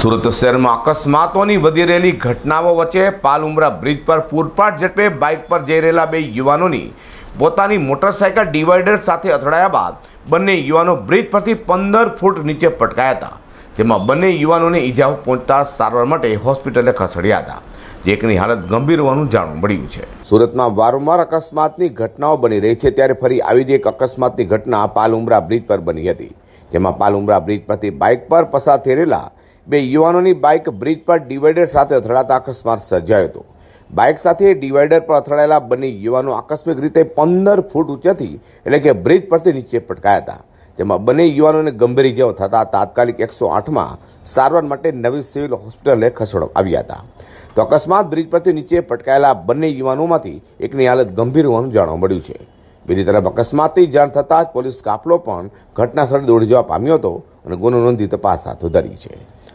સુરત શહેરમાં અકસ્માતોની વધી રહેલી ઘટનાઓ વચ્ચે પાલઉમરા બ્રિજ પર પૂરપાટ ઝડપે બાઇક પર જઈ રહેલા બે યુવાનોની પોતાની મોટરસાયકલ ડિવાઈડર સાથે અથડાયા બાદ બંને યુવાનો બ્રિજ પરથી પંદર ફૂટ નીચે પટકાયા હતા. જેમાં બંને યુવાનોને ઈજાઓ પહોંચતા સારવાર માટે હોસ્પિટલે ખસેડ્યા હતા. જે એકની હાલત ગંભીર હોવાનું જાણવા મળ્યું છે. સુરતમાં વારંવાર અકસ્માતની ઘટનાઓ બની રહી છે, ત્યારે ફરી આવી જ એક અકસ્માતની ઘટના પાલઉમરા બ્રિજ પર બની હતી. જેમાં પાલઉમરા બ્રિજ પરથી બાઇક પર પસાર થઈ રહેલા બે યુવાનોની બાઇક બ્રિજ પર ડિવાઈડર સાથે અથડાતા અકસ્માત સર્જાયો હતો. બાઇક સાથે ડિવાઈડર પર અથડાયેલા બંને યુવાનો આકસ્મિક રીતે પંદર ફૂટ ઊંચેથી એટલે કે બ્રિજ પરથી નીચે પટકાયા હતા. જેમાં બંને યુવાનોને ગંભીર ઇજાઓ થતાં તાત્કાલિક એકસો આઠમાં સારવાર માટે નવી સિવિલ હોસ્પિટલે ખસેડવામાં આવ્યા હતા. તો અકસ્માત બ્રિજ પરથી નીચે પટકાયેલા બંને યુવાનોમાંથી એકની હાલત ગંભીર હોવાનું જાણવા મળ્યું છે. બીજી તરફ અકસ્માતની જાણ થતાં જ પોલીસ કાફલો પણ ઘટના સ્થળે દોડી જવા પામ્યો હતો અને ગુનો નોંધી તપાસ હાથ ધરી છે.